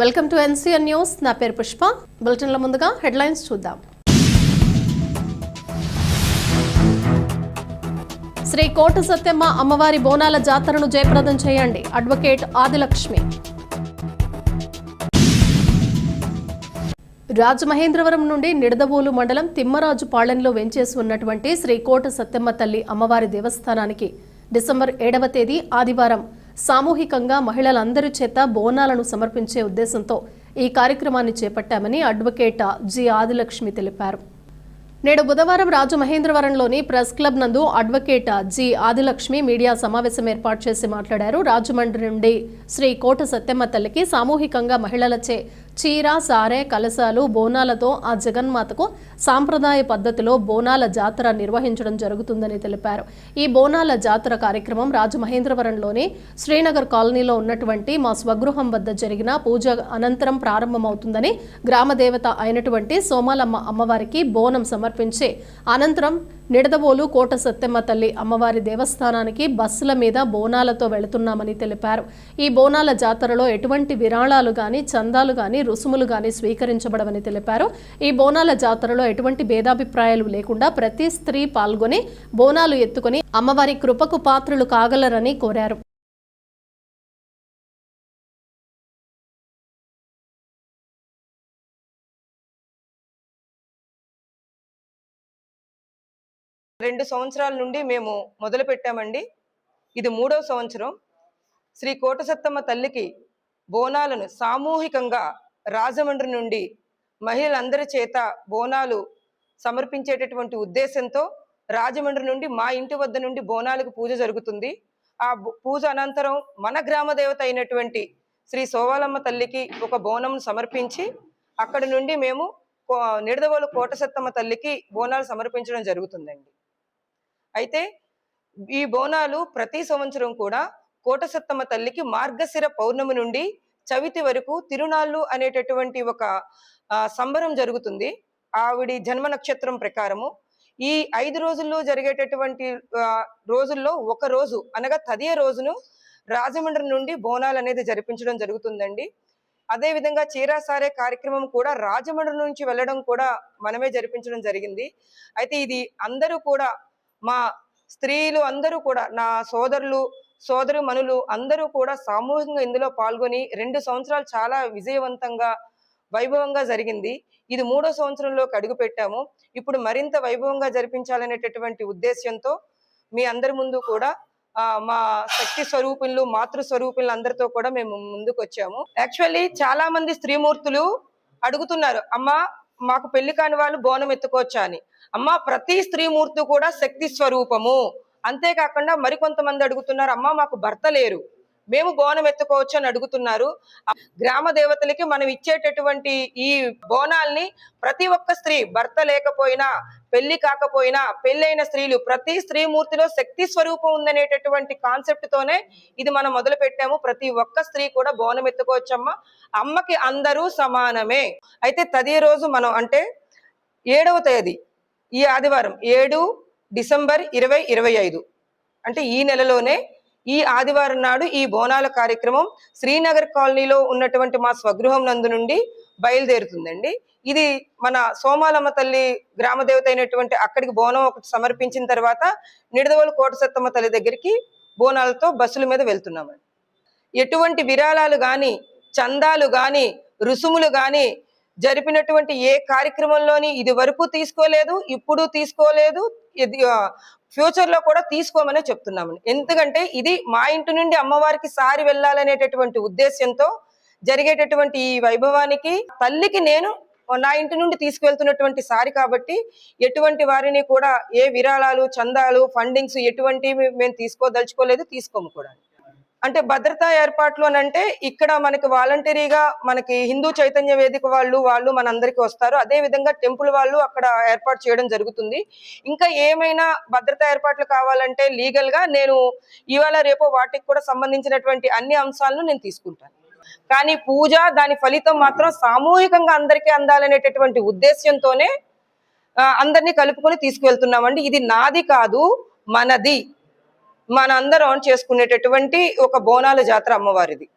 Welcome to NCN news. నా పేరు పుష్ప. బులెటిన్ల ముందుగా హెడ్లైన్స్ చూద్దాం. శ్రీ కోట సత్యమ్మ అమ్మవారి బోనాల జాతరను జయప్రదం చేయండి. అడ్వకేట్ ఆదిలక్ష్మి. రాజమహేంద్రవరం నుండి నిడదవోలు మండలం తిమ్మరాజు పాళెంలో వెంచేసి ఉన్నటువంటి శ్రీ కోట సత్యమ్మ తల్లి అమ్మవారి దేవస్థానానికి డిసెంబర్ ఏడవ తేదీ ఆదివారం సామూహికంగా మహిళలందరి చేత బోనాలను సమర్పించే ఉద్దేశంతో ఈ కార్యక్రమాన్ని చేపట్టామని అడ్వకేట్ జి ఆదిలక్ష్మి తెలిపారు. నేడు బుధవారం రాజమహేంద్రవరంలోని ప్రెస్ క్లబ్ నందు అడ్వకేట్ జి ఆదిలక్ష్మి మీడియా సమావేశం ఏర్పాటు చేసి మాట్లాడారు. రాజమండ్రి నుండి శ్రీ కోట సత్యమ్మ తల్లికి సామూహికంగా మహిళలచే చీర సారె కలశాలు బోనాలతో ఆ జగన్మాతకు సాంప్రదాయ పద్ధతిలో బోనాల జాతర నిర్వహించడం జరుగుతుందని తెలిపారు. ఈ బోనాల జాతర కార్యక్రమం రాజమహేంద్రవరంలోని శ్రీనగర్ కాలనీలో ఉన్నటువంటి మా స్వగృహం వద్ద జరిగిన పూజ అనంతరం ప్రారంభమవుతుందని గ్రామదేవత అయినటువంటి సోమాలమ్మ అమ్మవారికి బోనం సమర్పించి అనంతరం నిడదవోలు కోట సత్తెమ్మ తల్లి అమ్మవారి దేవస్థానానికి బస్సుల మీద బోనాలతో వెళుతున్నామని తెలిపారు. ఈ బోనాల జాతరలో ఎటువంటి విరాళాలు గాని చందాలు గాని రుసుములు గాని స్వీకరించబడవని తెలిపారు. ఈ బోనాల జాతరలో ఎటువంటి భేదాభిప్రాయాలు లేకుండా ప్రతి స్త్రీ పాల్గొని బోనాలు ఎత్తుకొని అమ్మవారి కృపకు పాత్రలు కాగలరని కోరారు. రెండు సంవత్సరాల నుండి మేము మొదలు పెట్టామండి ఇది మూడవ సంవత్సరం. శ్రీ కోటసత్తమ్మ తల్లికి బోనాలను సామూహికంగా రాజమండ్రి నుండి మహిళలందరి చేత బోనాలు సమర్పించేటటువంటి ఉద్దేశంతో రాజమండ్రి నుండి మా ఇంటి వద్ద నుండి బోనాలకు పూజ జరుగుతుంది. ఆ పూజ అనంతరం మన గ్రామ దేవత అయినటువంటి శ్రీ సోవాలమ్మ తల్లికి ఒక బోనం సమర్పించి అక్కడి నుండి మేము కో- నిడదవోలు కోటసత్తమ్మ తల్లికి బోనాలు సమర్పించడం జరుగుతుందండి. అయితే ఈ బోనాలు ప్రతి సంవత్సరం కూడా కోటసత్తమ్మ తల్లికి మార్గశిర పౌర్ణమి నుండి చవితి వరకు తిరునాళ్ళు అనేటటువంటి ఒక సంబరం జరుగుతుంది. ఆవిడి జన్మ నక్షత్రం ప్రకారము. ఈ ఐదు రోజుల్లో జరిగేటటువంటి రోజుల్లో ఒక రోజు అనగా తదియ రోజును రాజమండ్రి నుండి బోనాలు అనేది జరిపించడం జరుగుతుందండి. అదే విధంగా చీరాసారే కార్యక్రమం కూడా రాజమండ్రి నుంచి వెళ్ళడం కూడా మనమే జరిపించడం జరిగింది. అయితే ఇది అందరూ కూడా మా స్త్రీలు అందరూ కూడా నా సోదరులు సోదరు మనులు అందరూ కూడా సామూహికంగా ఇందులో పాల్గొని రెండు సంవత్సరాలు చాలా విజయవంతంగా వైభవంగా జరిగింది. ఇది మూడో సంవత్సరంలోకి అడుగు పెట్టాము ఇప్పుడు మరింత వైభవంగా జరిపించాలనేటటువంటి ఉద్దేశ్యంతో మీ అందరి ముందు కూడా మా శక్తి స్వరూపులు మాతృ స్వరూపులు అందరితో కూడా మేము ముందుకు వచ్చాము యాక్చువల్లీ చాలా మంది స్త్రీమూర్తులు అడుగుతున్నారు అమ్మా మాకు పెళ్ళి కాని వాళ్ళు బోనం ఎత్తుకోవచ్చా అని. అమ్మా ప్రతి స్త్రీమూర్తి కూడా శక్తి స్వరూపము. అంతేకాకుండా మరికొంతమంది అడుగుతున్నారు అమ్మ మాకు భర్త లేరు. మేము బోనం ఎత్తుకోవచ్చు అని అడుగుతున్నారు. గ్రామ దేవతలకి మనం ఇచ్చేటటువంటి ఈ బోనాల్ని ప్రతి ఒక్క స్త్రీ భర్త లేకపోయినా పెళ్ళి కాకపోయినా పెళ్ళైన స్త్రీలు ప్రతి స్త్రీ మూర్తిలో శక్తి స్వరూపం ఉందనేటటువంటి కాన్సెప్ట్ తోనే ఇది మనం మొదలు పెట్టాము. ప్రతి ఒక్క స్త్రీ కూడా బోనం ఎత్తుకోవచ్చమ్మా. అమ్మకి అందరూ సమానమే. అయితే తదే రోజు మనం అంటే ఏడవ తేదీ ఈ ఆదివారం ఏడు డిసెంబర్ ఇరవై ఇరవై ఐదు. అంటే ఈ నెలలోనే ఈ ఆదివారం నాడు ఈ బోనాల కార్యక్రమం శ్రీనగర్ కాలనీలో ఉన్నటువంటి మా స్వగృహం నందు నుండి బయలుదేరుతుందండి. ఇది మన సోమాలమ్మ తల్లి గ్రామ దేవత అయినటువంటి అక్కడికి బోనం ఒకటి సమర్పించిన తర్వాత నిడదవోలు కోటసత్తమ్మ తల్లి దగ్గరికి బోనాలతో బస్సుల మీద వెళ్తున్నామండి. ఎటువంటి విరాళాలు కానీ చందాలు కానీ రుసుములు కానీ జరిపినటువంటి ఏ కార్యక్రమంలోని ఇది వరకు తీసుకోలేదు ఇప్పుడు తీసుకోలేదు ఇది ఫ్యూచర్లో కూడా తీసుకోమని చెప్తున్నాము. ఎందుకంటే ఇది మా ఇంటి నుండి అమ్మవారికి సారి వెళ్ళాలనేటటువంటి ఉద్దేశ్యంతో జరిగేటటువంటి ఈ వైభవానికి తల్లికి నేను నా ఇంటి నుండి తీసుకువెళ్తున్నటువంటి సారి కాబట్టి ఎటువంటి వారిని కూడా ఏ విరాళాలు చందాలు ఫండింగ్స్ ఎటువంటివి మేము తీసుకోదలుచుకోలేదు తీసుకోము కూడా. అంటే భద్రతా ఏర్పాట్లు అని అంటే ఇక్కడ మనకి వాలంటరీగా మనకి హిందూ చైతన్య వేదిక వాళ్ళు వాళ్ళు మనందరికి వస్తారు. అదే విధంగా టెంపుల్ వాళ్ళు అక్కడ ఏర్పాటు చేయడం జరుగుతుంది. ఇంకా ఏమైనా భద్రతా ఏర్పాట్లు కావాలంటే లీగల్గా నేను ఇవాళ రేపో వాటికి కూడా సంబంధించినటువంటి అన్ని అంశాలను నేను తీసుకుంటాను. కానీ పూజ దాని ఫలితం మాత్రం సామూహికంగా అందరికీ అందాలనేటటువంటి ఉద్దేశ్యంతోనే అందరినీ కలుపుకొని తీసుకువెళ్తున్నామండి. ఇది నాది కాదు మనది. మనందరం చేసుకునేటటువంటి ఒక బోనాల జాతర అమ్మవారిది.